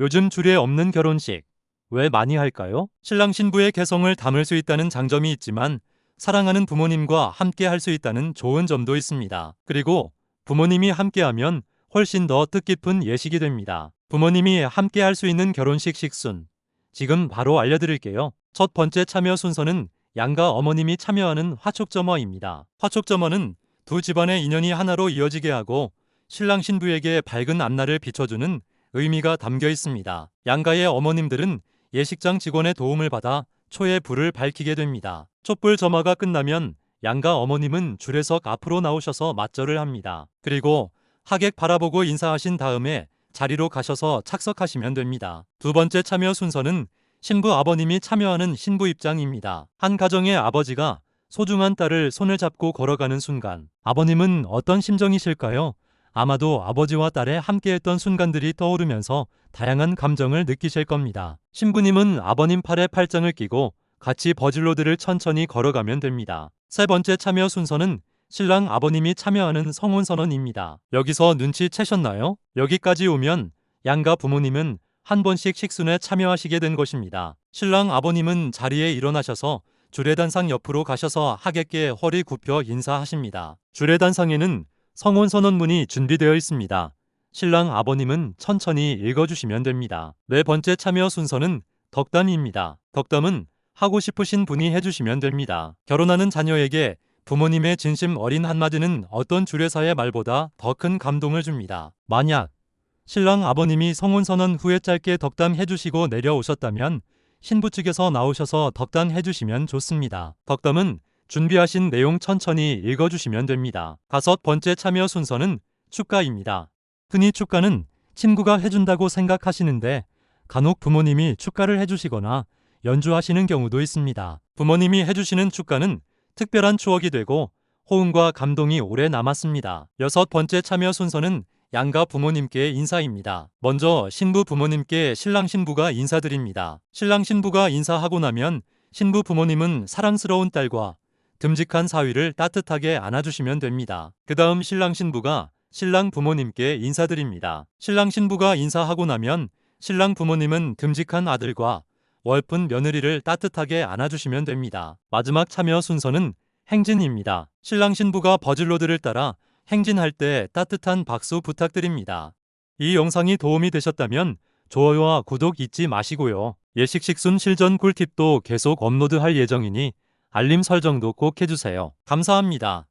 요즘 줄에 없는 결혼식 왜 많이 할까요? 신랑 신부의 개성을 담을 수 있다는 장점이 있지만 사랑하는 부모님과 함께 할 수 있다는 좋은 점도 있습니다. 그리고 부모님이 함께하면 훨씬 더 뜻깊은 예식이 됩니다. 부모님이 함께 할 수 있는 결혼식 식순 지금 바로 알려드릴게요. 첫 번째 참여 순서는 양가 어머님이 참여하는 화촉점어입니다. 화촉점어는 두 집안의 인연이 하나로 이어지게 하고 신랑 신부에게 밝은 앞날을 비춰주는 의미가 담겨 있습니다. 양가의 어머님들은 예식장 직원의 도움을 받아 초에 불을 밝히게 됩니다. 촛불 점화가 끝나면 양가 어머님은 줄에서 앞으로 나오셔서 맞절을 합니다. 그리고 하객 바라보고 인사하신 다음에 자리로 가셔서 착석하시면 됩니다. 두 번째 참여 순서는 신부 아버님이 참여하는 신부 입장입니다. 한 가정의 아버지가 소중한 딸을 손을 잡고 걸어가는 순간 아버님은 어떤 심정이실까요? 아마도 아버지와 딸의 함께했던 순간들이 떠오르면서 다양한 감정을 느끼실 겁니다. 신부님은 아버님 팔에 팔짱을 끼고 같이 버질로드를 천천히 걸어가면 됩니다. 세 번째 참여 순서는 신랑 아버님이 참여하는 성혼 선언입니다. 여기서 눈치 채셨나요? 여기까지 오면 양가 부모님은 한 번씩 식순에 참여하시게 된 것입니다. 신랑 아버님은 자리에 일어나셔서 주례단상 옆으로 가셔서 하객께 허리 굽혀 인사하십니다. 주례단상에는 성혼 선언문이 준비되어 있습니다. 신랑 아버님은 천천히 읽어주시면 됩니다. 네 번째 참여 순서는 덕담입니다. 덕담은 하고 싶으신 분이 해주시면 됩니다. 결혼하는 자녀에게 부모님의 진심 어린 한마디는 어떤 주례사의 말보다 더 큰 감동을 줍니다. 만약 신랑 아버님이 성혼선언 후에 짧게 덕담 해주시고 내려오셨다면 신부 측에서 나오셔서 덕담 해주시면 좋습니다. 덕담은 준비하신 내용 천천히 읽어주시면 됩니다. 다섯 번째 참여 순서는 축가입니다. 흔히 축가는 친구가 해준다고 생각하시는데 간혹 부모님이 축가를 해주시거나 연주하시는 경우도 있습니다. 부모님이 해주시는 축가는 특별한 추억이 되고 호응과 감동이 오래 남았습니다. 여섯 번째 참여 순서는 양가 부모님께 인사입니다. 먼저 신부 부모님께 신랑 신부가 인사드립니다. 신랑 신부가 인사하고 나면 신부 부모님은 사랑스러운 딸과 듬직한 사위를 따뜻하게 안아주시면 됩니다. 그 다음 신랑 신부가 신랑 부모님께 인사드립니다. 신랑 신부가 인사하고 나면 신랑 부모님은 듬직한 아들과 월푼 며느리를 따뜻하게 안아주시면 됩니다. 마지막 참여 순서는 행진입니다. 신랑 신부가 버질로드를 따라 행진할 때 따뜻한 박수 부탁드립니다. 이 영상이 도움이 되셨다면 좋아요와 구독 잊지 마시고요. 예식 식순 실전 꿀팁도 계속 업로드할 예정이니 알림 설정도 꼭 해주세요. 감사합니다.